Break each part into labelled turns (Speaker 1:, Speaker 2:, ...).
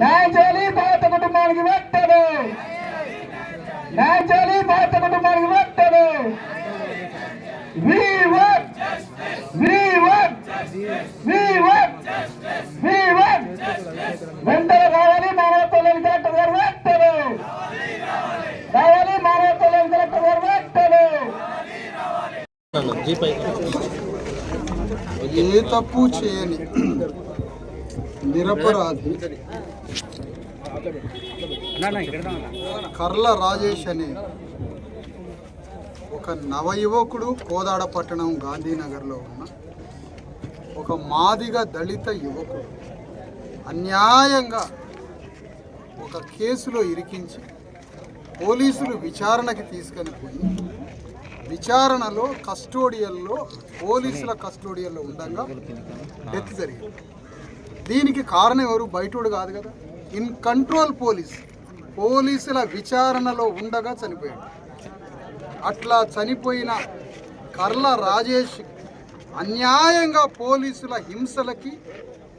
Speaker 1: న్యాయం చేయాలి భారత కుటుంబానికి వెంటనే న్యాయం చేయాలి భారత కుటుంబానికి వెంటనే We want, we want, we want, we want. వెంటనే రావాలి మానవత్వం కలెక్టర్ గారు వెంటనే రావాలి మానవత్వం కలెక్టర్ గారు వెంటనే
Speaker 2: ఏ తప్పు చేయని నిరపరాధి కర్ల రాజేష్ అనే ఒక నవయువకుడు కోదాడ పట్టణం గాంధీనగర్లో ఉన్న ఒక మాదిగ దళిత యువకుడు అన్యాయంగా ఒక కేసులో ఇరికించి పోలీసులు విచారణకి తీసుకొని పోయి విచారణలో కస్టోడియల్లో పోలీసుల కస్టోడియల్లో ఉండగా డెత్ జరిగింది. దీనికి కారణం ఎవరు? బయటోడు కాదు కదా. In control police. పోలీసుల విచారణలో ఉండగా చనిపోయాడు. అట్లా చనిపోయిన కర్ల రాజేష్ అన్యాయంగా పోలీసుల హింసలకి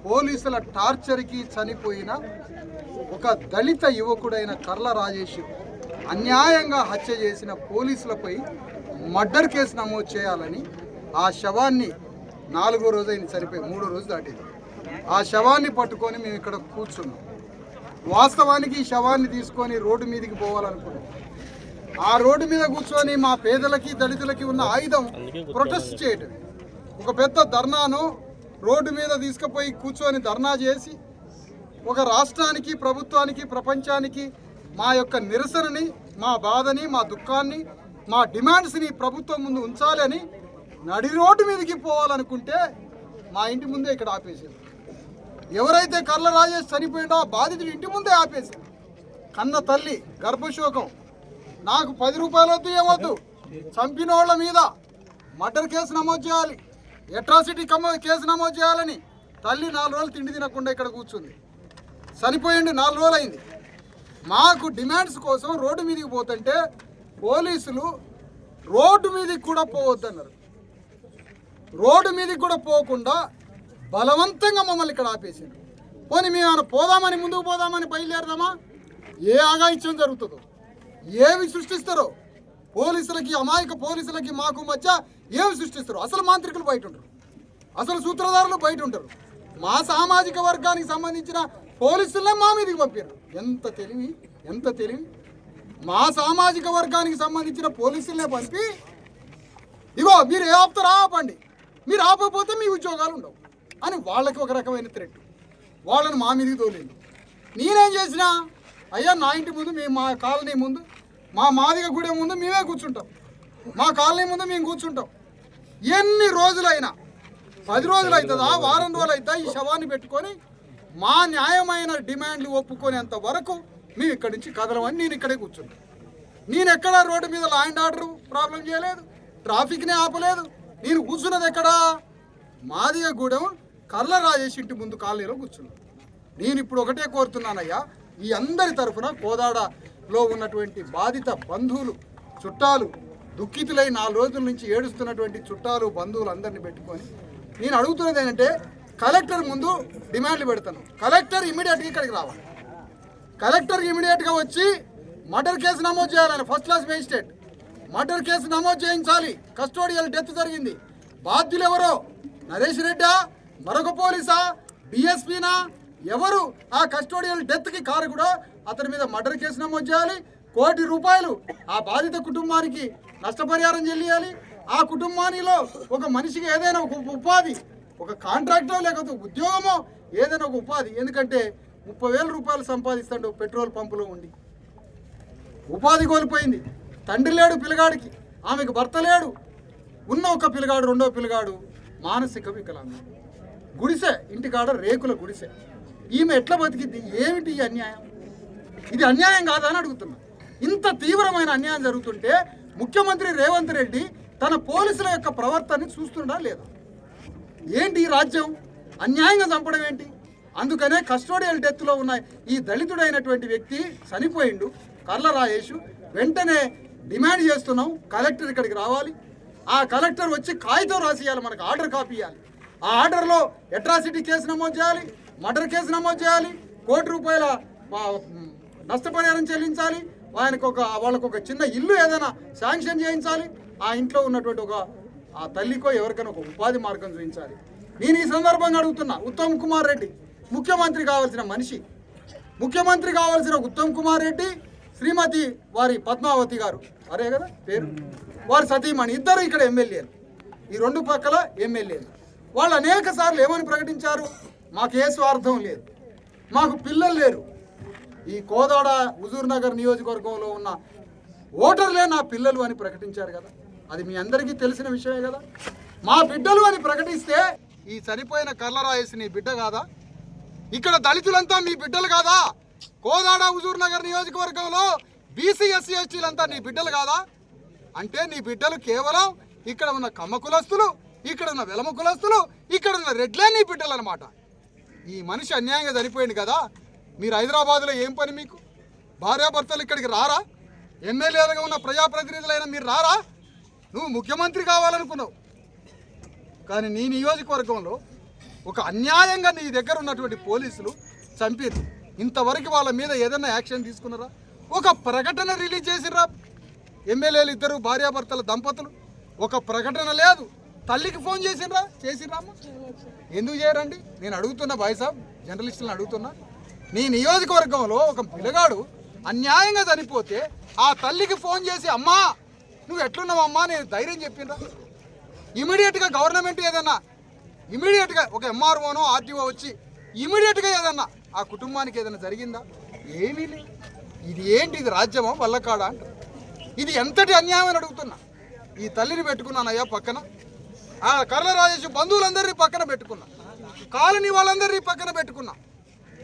Speaker 2: పోలీసుల టార్చర్కి చనిపోయిన ఒక దళిత యువకుడైన కర్ల రాజేష్ అన్యాయంగా హత్య చేసిన పోలీసులపై మర్డర్ కేసు నమోదు చేయాలని ఆ శవాన్ని నాలుగో రోజు అయింది చనిపోయి మూడో రోజు దాటింది. ఆ శవాన్ని పట్టుకొని మేము ఇక్కడ కూర్చున్నాం. వాస్తవానికి ఈ శవాన్ని తీసుకొని రోడ్డు మీదకి పోవాలనుకున్నాం. ఆ రోడ్డు మీద కూర్చొని మా పేదలకి దళితులకి ఉన్న ఆయుధం ప్రొటెస్ట్ చేయడం ఒక పెద్ద ధర్నాను రోడ్డు మీద తీసుకుపోయి కూర్చొని ధర్నా చేసి ఒక రాష్ట్రానికి ప్రభుత్వానికి ప్రపంచానికి మా యొక్క నిరసనని మా బాధని మా దుఃఖాన్ని మా డిమాండ్స్ని ప్రభుత్వం ముందు ఉంచాలి అని నడి రోడ్డు మీదకి పోవాలనుకుంటే మా ఇంటి ముందే ఇక్కడ ఆపేసారు ఎవరైతే కర్ల రాజేష్ చనిపోయిండో ఆ బాధితుడు ఇంటి ముందే ఆపేశారు కన్న తల్లి గర్భశోకం. నాకు పది రూపాయలు వద్దు ఏమొద్దు చంపిన వాళ్ళ మీద మర్డర్ కేసు నమోదు చేయాలి. అట్రాసిటీ కమో కేసు నమోదు చేయాలని తల్లి నాలుగు రోజులు తిండి తినకుండా ఇక్కడ కూర్చుంది. చనిపోయిండు నాలుగు రోజులు అయింది మాకు డిమాండ్స్ కోసం రోడ్డు మీదకి పోతుంటే పోలీసులు రోడ్డు మీదకి కూడా పోవద్దన్నారు. రోడ్డు మీదకి కూడా పోకుండా బలవంతంగా మమ్మల్ని ఇక్కడ ఆపేసింది పోనీ మేము పోదామని ముందుకు పోదామని బయలుదేరదామా? ఏ ఆగాయిత్యం జరుగుతుందో? ఏమి సృష్టిస్తారో? పోలీసులకి అమాయక పోలీసులకి మాకు మధ్య ఏమి సృష్టిస్తారు? అసలు మాంత్రికులు బయట ఉంటారు అసలు సూత్రధారులు బయట ఉంటారు మా సామాజిక వర్గానికి సంబంధించిన పోలీసులనే మా మీదకి పంపారు ఎంత తెలివి ఎంత తెలివి. మా సామాజిక వర్గానికి సంబంధించిన పోలీసులనే పంపి ఇగో మీరు ఏ ఆపుతారు ఆపండి. మీరు ఆపకపోతే మీ ఉద్యోగాలు ఉండవు. అని వాళ్ళకి ఒక రకమైన థ్రెట్ వాళ్ళని మా మీదకి తోలేదు. నేనేం చేసినా అయ్యా నా ఇంటి ముందు మేము మా కాలనీ ముందు మా మాదిగ గుడి ముందు మేమే కూర్చుంటాం. మా కాలనీ ముందు మేము కూర్చుంటాం. ఎన్ని రోజులైనా పది రోజులు అవుతుందా వారం రోజులు అవుతా ఈ శవాన్ని పెట్టుకొని మా న్యాయమైన డిమాండ్లు ఒప్పుకునేంత వరకు మేము ఇక్కడి నుంచి కదలమని నేను ఇక్కడే కూర్చున్నాను నేను ఎక్కడ రోడ్డు మీద లా అండ్ ఆర్డర్ ప్రాబ్లం చేయలేదు ట్రాఫిక్నే ఆపలేదు నేను కూర్చున్నది ఎక్కడా? మాదిగగూడెం కర్ల రాజేష్ ఇంటి ముందు కాలనీలో కూర్చున్నాను నేను ఇప్పుడు ఒకటే కోరుతున్నానయ్యా ఈ అందరి తరఫున కోదాడలో ఉన్నటువంటి బాధిత బంధువులు చుట్టాలు దుఃఖితులై నాలుగు రోజుల నుంచి ఏడుస్తున్నటువంటి చుట్టాలు బంధువులు అందరిని పెట్టుకొని నేను అడుగుతున్నది ఏంటంటే కలెక్టర్ ముందు డిమాండ్లు పెడతాను. కలెక్టర్ ఇమీడియట్గా ఇక్కడికి రావాలి. కలెక్టర్ ఇమీడియట్గా వచ్చి మర్డర్ కేసు నమోదు చేయాలని first class magistrate. Murder case నమోదు చేయించాలి. కస్టోడియల్ డెత్ జరిగింది. బాధ్యులు ఎవరో? నరేష్ రెడ్డా మరొక పోలీసా? బిఎస్పీనా ఎవరు? ఆ కస్టోడియల్ డెత్కి కారకుడో? అతని మీద మర్డర్ కేసు నమోదు చేయాలి. కోటి రూపాయలు ఆ బాధిత కుటుంబానికి నష్టపరిహారం చెల్లియాలి. ఆ కుటుంబానిలో ఒక మనిషికి ఏదైనా ఒక ఉపాధి ఒక కాంట్రాక్టో లేకపోతే ఉద్యోగమో ఏదైనా ఒక ఉపాధి. ఎందుకంటే ముప్పై వేల రూపాయలు సంపాదిస్తాడు పెట్రోల్ పంపులో ఉండి. ఉపాధి కోల్పోయింది. తండ్రి లేడు పిల్లగాడికి. ఆమెకు భర్త లేడు. ఉన్న ఒక పిల్లగాడు రెండో పిల్లగాడు మానసిక వికలాంగుడు. గుడిసె ఇంటికాడ రేకుల గుడిసె. ఈమె ఎట్లా బతికిద్ది? ఏమిటి ఈ అన్యాయం? ఇది అన్యాయం కాదా అని అడుగుతున్నా. ఇంత తీవ్రమైన అన్యాయం జరుగుతుంటే ముఖ్యమంత్రి రేవంత్ రెడ్డి తన పోలీసుల యొక్క ప్రవర్తనని చూస్తుండా లేదా? ఏంటి ఈ రాజ్యం? అన్యాయంగా చంపడం ఏంటి? అందుకనే కస్టోడియల్ డెత్లో ఉన్న ఈ దళితుడైనటువంటి వ్యక్తి చనిపోయిండు కర్ల రాయేషు. వెంటనే డిమాండ్ చేస్తున్నాం కలెక్టర్ ఇక్కడికి రావాలి. ఆ కలెక్టర్ వచ్చి కాగితం రాసియాలి మనకు ఆర్డర్ కాపీ ఇవ్వాలి ఆ ఆర్డర్లో అట్రాసిటీ కేసు నమోదు చేయాలి మర్డర్ కేసు నమోదు చేయాలి కోటి రూపాయల నష్టపరిహారం చెల్లించాలి ఆయనకు ఒక వాళ్ళకు ఒక చిన్న ఇల్లు ఏదైనా శాంక్షన్ చేయించాలి ఆ ఇంట్లో ఉన్నటువంటి ఒక ఆ తల్లికో ఎవరికైనా ఒక ఉపాధి మార్గం చూపించాలి. నేను ఈ సందర్భంగా అడుగుతున్నా ఉత్తమ్ కుమార్ రెడ్డి ముఖ్యమంత్రి కావాల్సిన మనిషి ముఖ్యమంత్రి కావాల్సిన ఉత్తమ్ కుమార్ రెడ్డి శ్రీమతి వారి పద్మావతి గారు అరే కదా పేరు వారి సతీమణి ఇద్దరు ఇక్కడ ఎమ్మెల్యేలు ఈ రెండు పక్కల ఎమ్మెల్యేలు. వాళ్ళు అనేక సార్లు ఏమని ప్రకటించారు? మాకు ఏ స్వార్థం లేదు. మాకు పిల్లలు లేరు. ఈ కోదాడ హుజూర్నగర్ నియోజకవర్గంలో ఉన్న ఓటర్లే నా పిల్లలు అని ప్రకటించారు కదా. అది మీ అందరికీ తెలిసిన విషయమే కదా. మా బిడ్డలు అని ప్రకటిస్తే ఈ చనిపోయిన కర్లరాయేసి నీ బిడ్డ కాదా? ఇక్కడ దళితులంతా మీ బిడ్డలు కాదా? కోదాడ హుజూర్ నగర్ నియోజకవర్గంలో బీసీ ఎస్సీ ఎస్టీలంతా నీ బిడ్డలు కాదా? అంటే నీ బిడ్డలు కేవలం ఇక్కడ ఉన్న కమ్మ కులస్తులు ఇక్కడున్న వెలమ కులస్తులు ఇక్కడ ఉన్న రెడ్లే బిడ్డలు అనమాట ఈ మనిషి అన్యాయంగా చనిపోయింది కదా మీరు హైదరాబాద్లో ఏం పని మీకు? భార్యాభర్తలు ఇక్కడికి రారా? ఎమ్మెల్యేలుగా ఉన్న ప్రజాప్రతినిధులైన మీరు రారా? నువ్వు ముఖ్యమంత్రి కావాలనుకున్నావు. కానీ నీ నియోజకవర్గంలో ఒక అన్యాయంగా నీ దగ్గర ఉన్నటువంటి పోలీసులు చంపారు ఇంతవరకు వాళ్ళ మీద ఏదైనా యాక్షన్ తీసుకున్నారా? ఒక ప్రకటన రిలీజ్ చేసిర్రా? ఎమ్మెల్యేలు ఇద్దరు భార్యాభర్తల దంపతులు. ఒక ప్రకటన లేదు. తల్లికి ఫోన్ చేసిండ్రా? చేసిండ్రా అమ్మ? ఎందుకు చేయరండి? నేను అడుగుతున్నా బాయ్ సాబ్ జర్నలిస్టులను అడుగుతున్నా. నీ నియోజకవర్గంలో ఒక పిల్లగాడు అన్యాయంగా చనిపోతే ఆ తల్లికి ఫోన్ చేసి అమ్మా నువ్వు ఎట్లున్నావు అమ్మా? నేను ధైర్యం చెప్పిండ్రా ఇమీడియట్గా గవర్నమెంట్ ఏదన్నా ఇమీడియట్గా ఒక ఎంఆర్ఓనో ఆర్టీఓ వచ్చి ఇమీడియట్గా ఏదన్నా ఆ కుటుంబానికి ఏదైనా జరిగిందా? ఏమీ లేదు. ఇది ఏంటి? ఇది రాజ్యమా? వల్లకాడ అంట. ఇది ఎంతటి అన్యాయం అని అడుగుతున్నా. ఈ తల్లిని పెట్టుకున్నానయ్యా పక్కన. ఆ కర్ల రాజేష్ బంధువులందరినీ పక్కన పెట్టుకున్నా. కాలనీ వాళ్ళందరినీ పక్కన పెట్టుకున్నా.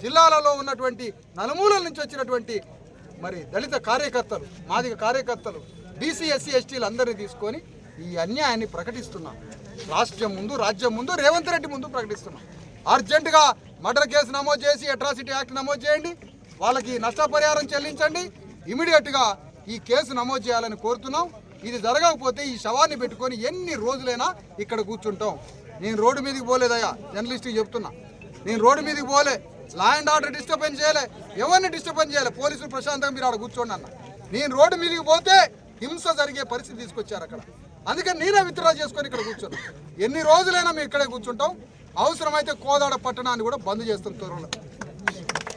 Speaker 2: జిల్లాలలో ఉన్నటువంటి నలుమూలల నుంచి వచ్చినటువంటి మరి దళిత కార్యకర్తలు మాదిక కార్యకర్తలు బీసీ ఎస్సీ ఎస్టీలు అందరినీ తీసుకొని ఈ అన్యాయాన్ని ప్రకటిస్తున్నాం. రాష్ట్రం ముందు రాజ్యం ముందు రేవంత్ రెడ్డి ముందు ప్రకటిస్తున్నాం. అర్జెంటుగా మర్డర్ కేసు నమోదు చేసి అట్రాసిటీ యాక్ట్ నమోదు చేయండి. వాళ్ళకి నష్టపరిహారం చెల్లించండి. ఇమీడియట్గా ఈ కేసు నమోదు చేయాలని కోరుతున్నాం. ఇది జరగకపోతే ఈ శవాన్ని పెట్టుకొని ఎన్ని రోజులైనా ఇక్కడ కూర్చుంటాం. నేను రోడ్డు మీదకి పోలేదయ్యా జర్నలిస్ట్కి చెప్తున్నా. నేను రోడ్డు మీదకి పోలే లా అండ్ ఆర్డర్ డిస్టర్బెన్స్ చేయలే ఎవరిని డిస్టర్బెన్స్ చేయలే పోలీసులు ప్రశాంతంగా మీరు ఆడ కూర్చోండి అన్న. నేను రోడ్డు మీదకి పోతే హింస జరిగే పరిస్థితి తీసుకొచ్చారు అక్కడ. అందుకని నేనే విత్డ్రా చేసుకొని ఇక్కడ కూర్చున్నా. ఎన్ని రోజులైనా మేము ఇక్కడే కూర్చుంటాం. అవసరమైతే కోదాడ పట్టణాన్ని కూడా బంద్ చేస్తాం త్వరలో.